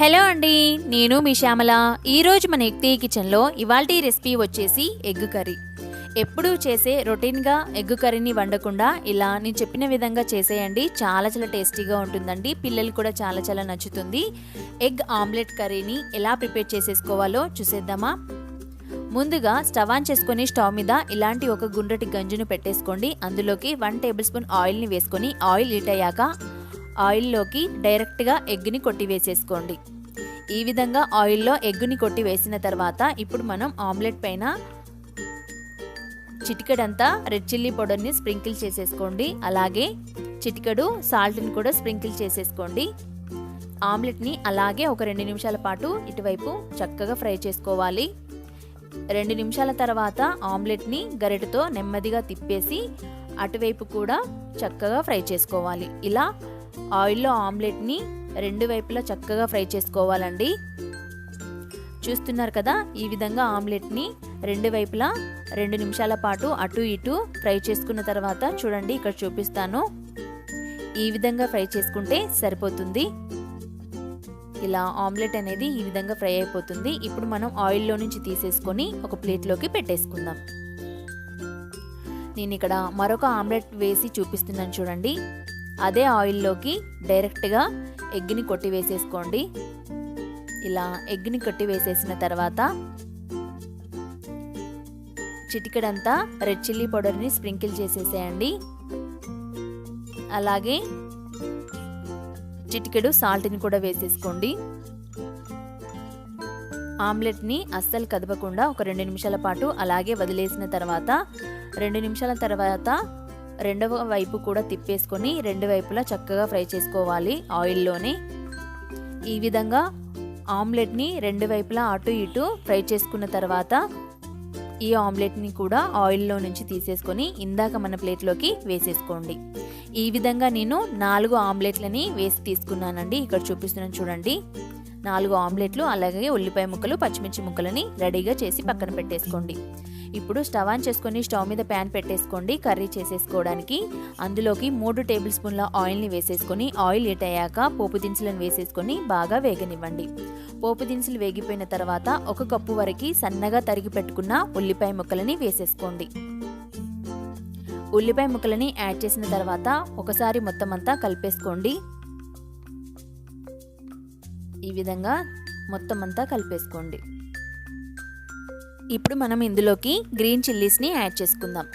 Hello అండి నేను మీ శ్యామల. ఈరోజు మన ఎక్తి కిచెన్లో ఇవాల్టి రెసిపీ వచ్చేసి ఎగ్ కర్రీ. ఎప్పుడూ చేసే రొటీన్గా ఎగ్ కర్రీని వండకుండా ఇలా నేను చెప్పిన విధంగా చేసేయండి. చాలా చాలా టేస్టీగా ఉంటుందండి. పిల్లలు కూడా చాలా చాలా నచ్చుతుంది. ఎగ్ ఆమ్లెట్ కర్రీని ఎలా ప్రిపేర్ చేసేసుకోవాలో చూసేద్దామా? ముందుగా స్టవ్ ఆన్ చేసుకొని స్టవ్ మీద ఇలాంటి ఒక గుండ్రటి గంజును పెట్టేసుకోండి. అందులోకి వన్ టేబుల్ స్పూన్ ఆయిల్ని వేసుకొని ఆయిల్ హీట్ అయ్యాక ఆయిల్లోకి డైరెక్ట్గా ఎగ్ని కొట్టి వేసేసుకోండి. ఈ విధంగా ఆయిల్లో ఎగ్గుని కొట్టి వేసిన తర్వాత ఇప్పుడు మనం ఆమ్లెట్ పైన చిటికెడంతా రెడ్ చిల్లీ పౌడర్ని స్ప్రింకిల్ చేసేసుకోండి. అలాగే చిటికెడు సాల్ట్ని కూడా స్ప్రింకిల్ చేసేసుకోండి. ఆమ్లెట్ని అలాగే ఒక రెండు నిమిషాల పాటు ఇటువైపు చక్కగా ఫ్రై చేసుకోవాలి. రెండు నిమిషాల తర్వాత ఆమ్లెట్ని గరిటతో నెమ్మదిగా తిప్పేసి అటువైపు కూడా చక్కగా ఫ్రై చేసుకోవాలి. ఇలా ఆయిల్లో ఆమ్లెట్ని రెండు వైపులా చక్కగా ఫ్రై చేసుకోవాలండి. చూస్తున్నారు కదా ఈ విధంగా ఆమ్లెట్ని రెండు వైపులా రెండు నిమిషాల పాటు అటు ఇటు ఫ్రై చేసుకున్న తర్వాత చూడండి ఇక్కడ చూపిస్తాను. ఈ విధంగా ఫ్రై చేసుకుంటే సరిపోతుంది. ఇలా ఆమ్లెట్ అనేది ఈ విధంగా ఫ్రై అయిపోతుంది. ఇప్పుడు మనం ఆయిల్లో నుంచి తీసేసుకొని ఒక ప్లేట్లోకి పెట్టేసుకుందాం. నేను ఇక్కడ మరొక ఆమ్లెట్ వేసి చూపిస్తున్నాను చూడండి. అదే ఆయిల్లోకి డైరెక్ట్గా ఎగ్ని కొట్టి వేసేసుకోండి. ఇలా ఎగ్ని కొట్టి వేసేసిన తర్వాత చిటికెడంతా రెడ్ చిల్లీ పౌడర్ని స్ప్రింకిల్ చేసేసేయండి. అలాగే చిటికెడు సాల్ట్ని కూడా వేసేసుకోండి. ఆమ్లెట్ని అస్సలు కదపకుండా ఒక రెండు నిమిషాల పాటు అలాగే వదిలేసిన తర్వాత రెండు నిమిషాల తర్వాత రెండవ వైపు కూడా తిప్పేసుకొని రెండు వైపులా చక్కగా ఫ్రై చేసుకోవాలి ఆయిల్లోనే. ఈ విధంగా ఆమ్లెట్ని రెండు వైపులా అటు ఇటు ఫ్రై చేసుకున్న తర్వాత ఈ ఆమ్లెట్ని కూడా ఆయిల్లో నుంచి తీసేసుకొని ఇందాక మన ప్లేట్లోకి వేసేసుకోండి. ఈ విధంగా నేను నాలుగు ఆమ్లెట్లని వేసి తీసుకున్నానండి. ఇక్కడ చూపిస్తున్నాను చూడండి. నాలుగు ఆమ్లెట్లు అలాగే ఉల్లిపాయ ముక్కలు పచ్చిమిర్చి ముక్కలని రెడీగా చేసి పక్కన పెట్టేసుకోండి. ఇప్పుడు స్టవ్ ఆన్ చేసుకొని స్టవ్ మీద ప్యాన్ పెట్టేసుకోండి కర్రీ చేసేసుకోవడానికి. అందులోకి మూడు టేబుల్ స్పూన్ల ఆయిల్ని వేసేసుకొని ఆయిల్ హీట్ అయ్యాక పోపు దినుసులను వేసేసుకొని బాగా వేగనివ్వండి. పోపు దినుసులు వేగిపోయిన తర్వాత ఒక కప్పు వరకు సన్నగా తరిగి పెట్టుకున్న ఉల్లిపాయ ముక్కలని వేసేసుకోండి. ఉల్లిపాయ ముక్కలని యాడ్ చేసిన తర్వాత ఒకసారి మొత్తం అంతా కలిపేసుకోండి. ఈ విధంగా మొత్తం అంతా కలిపేసుకోండి. ఇప్పుడు మనం ఇందులోకి గ్రీన్ చిల్లీస్ని యాడ్ చేసుకుందాం.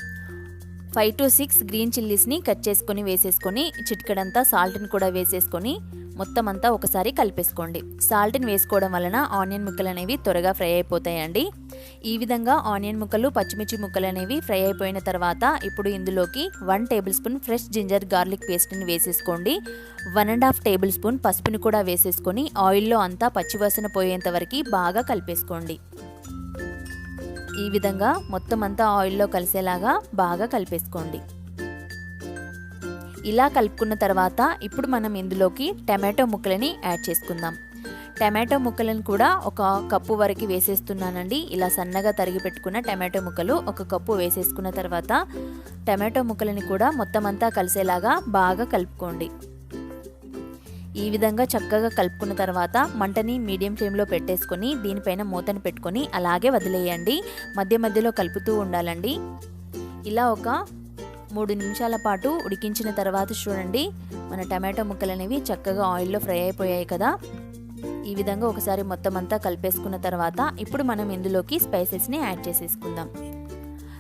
ఫైవ్ టు సిక్స్ గ్రీన్ చిల్లీస్ని కట్ చేసుకొని వేసేసుకొని చిటికడంతా సాల్ట్ని కూడా వేసేసుకొని మొత్తం అంతా ఒకసారి కలిపేసుకోండి. సాల్ట్ని వేసుకోవడం వలన ఆనియన్ ముక్కలు అనేవి త్వరగా ఫ్రై అయిపోతాయండి. ఈ విధంగా ఆనియన్ ముక్కలు పచ్చిమిర్చి ముక్కలు అనేవి ఫ్రై అయిపోయిన తర్వాత ఇప్పుడు ఇందులోకి one tablespoon fresh ginger garlic పేస్ట్ని వేసేసుకోండి. One and half tablespoon పసుపుని కూడా వేసేసుకొని ఆయిల్లో అంతా పచ్చివాసన పోయేంత వరకు బాగా కలిపేసుకోండి. ఈ విధంగా మొత్తం అంతా ఆయిల్లో కలిసేలాగా బాగా కలిపేసుకోండి. ఇలా కలుపుకున్న తర్వాత ఇప్పుడు మనం ఇందులోకి టమాటో ముక్కలని యాడ్ చేసుకుందాం. టమాటో ముక్కలను కూడా ఒక కప్పు వరకు వేసేస్తున్నానండి. ఇలా సన్నగా తరిగి పెట్టుకున్న టమాటో ముక్కలు ఒక కప్పు వేసేసుకున్న తర్వాత టమాటో ముక్కలని కూడా మొత్తం అంతా కలిసేలాగా బాగా కలుపుకోండి. ఈ విధంగా చక్కగా కలుపుకున్న తర్వాత మంటని మీడియం ఫ్లేమ్లో పెట్టేసుకొని దీనిపైన మూతను పెట్టుకొని అలాగే వదిలేయండి. మధ్య మధ్యలో కలుపుతూ ఉండాలండి. ఇలా ఒక మూడు నిమిషాల పాటు ఉడికించిన తర్వాత చూడండి మన టమాటో ముక్కలు అనేవి చక్కగా ఆయిల్లో ఫ్రై అయిపోయాయి కదా. ఈ విధంగా ఒకసారి మొత్తం అంతా కలిపేసుకున్న తర్వాత ఇప్పుడు మనం ఇందులోకి స్పైసెస్ని యాడ్ చేసేసుకుందాం.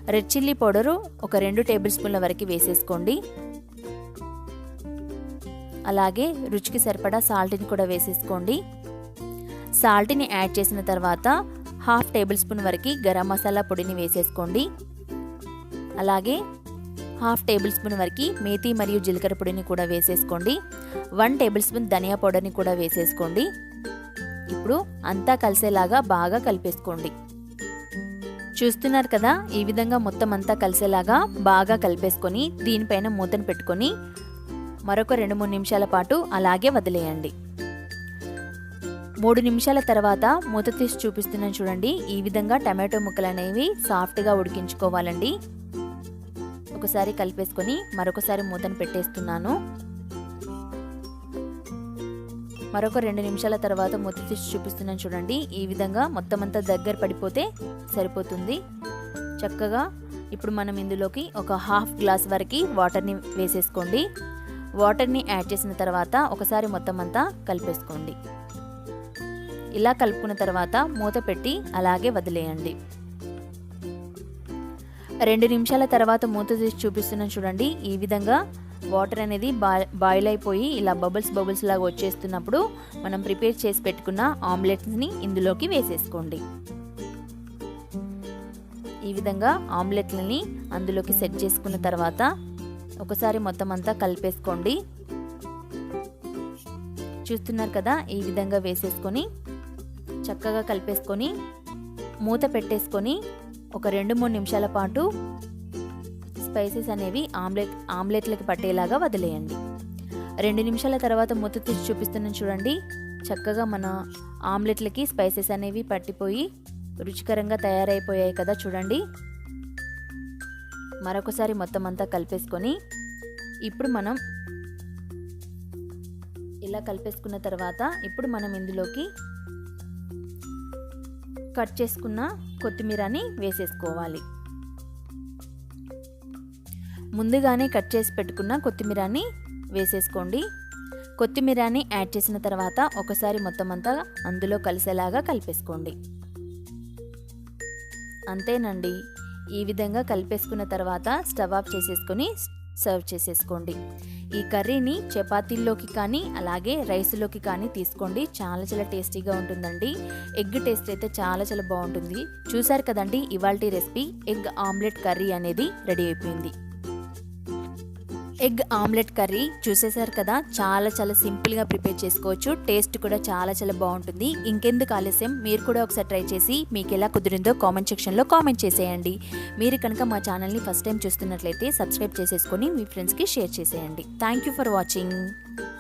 రెడ్ చిల్లీ పౌడరు ఒక రెండు టేబుల్ స్పూన్ల వరకు వేసేసుకోండి. అలాగే రుచికి సరిపడా సాల్ట్ని కూడా వేసేసుకోండి. సాల్ట్ని యాడ్ చేసిన తర్వాత హాఫ్ టేబుల్ స్పూన్ వరకు గరం మసాలా పొడిని వేసేసుకోండి. అలాగే హాఫ్ టేబుల్ స్పూన్ వరకు మేతి మరియు జీలకర్ర పొడిని కూడా వేసేసుకోండి. వన్ టేబుల్ స్పూన్ ధనియా పౌడర్ని కూడా వేసేసుకోండి. ఇప్పుడు అంతా కలిసేలాగా బాగా కలిపేసుకోండి. చూస్తున్నారు కదా ఈ విధంగా మొత్తం అంతా కలిసేలాగా బాగా కలిపేసుకొని దీనిపైన మూతను పెట్టుకొని మరొక రెండు మూడు నిమిషాల పాటు అలాగే వదిలేయండి. మూడు నిమిషాల తర్వాత మూత తీసి చూపిస్తున్నాను చూడండి ఈ విధంగా టమాటో ముక్కలు అనేవి సాఫ్ట్గా ఉడికించుకోవాలండి. ఒకసారి కలిపేసుకొని మరొకసారి మూతను పెట్టేస్తున్నాను. మరొక రెండు నిమిషాల తర్వాత మూత తీసి చూపిస్తున్నాను చూడండి ఈ విధంగా మొత్తం అంతా దగ్గర పడిపోతే సరిపోతుంది. చక్కగా ఇప్పుడు మనం ఇందులోకి ఒక హాఫ్ గ్లాస్ వరకు వాటర్ని వేసేసుకోండి. వాటర్ని యాడ్ చేసిన తర్వాత ఒకసారి మొత్తం అంతా కలిపేసుకోండి. ఇలా కలుపుకున్న తర్వాత మూత పెట్టి అలాగే వదిలేయండి. రెండు నిమిషాల తర్వాత మూత తీసి చూపిస్తున్నాను చూడండి. ఈ విధంగా వాటర్ అనేది బా బాయిల్ అయిపోయి ఇలా బబుల్స్ బబుల్స్ లాగా వచ్చేస్తున్నప్పుడు మనం ప్రిపేర్ చేసి పెట్టుకున్న ఆమ్లెట్స్ని ఇందులోకి వేసేసుకోండి. ఈ విధంగా ఆమ్లెట్లని అందులోకి సెట్ చేసుకున్న తర్వాత ఒకసారి మొత్తం అంతా కలిపేసుకోండి. చూస్తున్నారు కదా ఈ విధంగా వేసేసుకొని చక్కగా కలిపేసుకొని మూత పెట్టేసుకొని ఒక రెండు మూడు నిమిషాల పాటు స్పైసెస్ అనేవి ఆమ్లెట్ ఆమ్లెట్లకి పట్టేలాగా వదిలేయండి. రెండు నిమిషాల తర్వాత మూత తీసి చూపిస్తున్నాను చూడండి చక్కగా మన ఆమ్లెట్లకి స్పైసెస్ అనేవి పట్టిపోయి రుచికరంగా తయారైపోయాయి కదా చూడండి. మరొకసారి మొత్తం అంతా కలిపేసుకొని ఇప్పుడు మనం ఇలా కలిపేసుకున్న తర్వాత ఇప్పుడు మనం ఇందులోకి కట్ చేసుకున్న కొత్తిమీరని వేసేసుకోవాలి. ముందుగానే కట్ చేసి పెట్టుకున్న కొత్తిమీరని వేసేసుకోండి. కొత్తిమీరని యాడ్ చేసిన తర్వాత ఒకసారి మొత్తం అంతా అందులో కలిసేలాగా కలిపేసుకోండి. అంతేనండి. ఈ విధంగా కలిపేసుకున్న తర్వాత స్టవ్ ఆఫ్ చేసేసుకొని సర్వ్ చేసేసుకోండి. ఈ కర్రీని చపాతీల్లోకి కానీ అలాగే రైస్లోకి కానీ తీసుకోండి. చాలా చాలా టేస్టీగా ఉంటుందండి. ఎగ్ టేస్ట్ అయితే చాలా చాలా బాగుంటుంది. చూసారు కదండి ఇవాల్టి రెసిపీ. ఎగ్ ఆమ్లెట్ కర్రీ అనేది రెడీ అయిపోయింది. ఎగ్ ఆమ్లెట్ కర్రీ చూసేసారు కదా? చాలా చాలా సింపుల్గా ప్రిపేర్ చేసుకోవచ్చు. టేస్ట్ కూడా చాలా చాలా బాగుంటుంది. ఇంకెందుకు ఆలస్యం? మీరు కూడా ఒకసారి ట్రై చేసి మీకు ఎలా కుదిరిందో కామెంట్ సెక్షన్లో కామెంట్ చేసేయండి. మీరు కనుక మా ఛానల్ని ఫస్ట్ టైం చూస్తున్నట్లయితే సబ్స్క్రైబ్ చేసేసుకొని మీ ఫ్రెండ్స్కి షేర్ చేసేయండి. Thank you for watching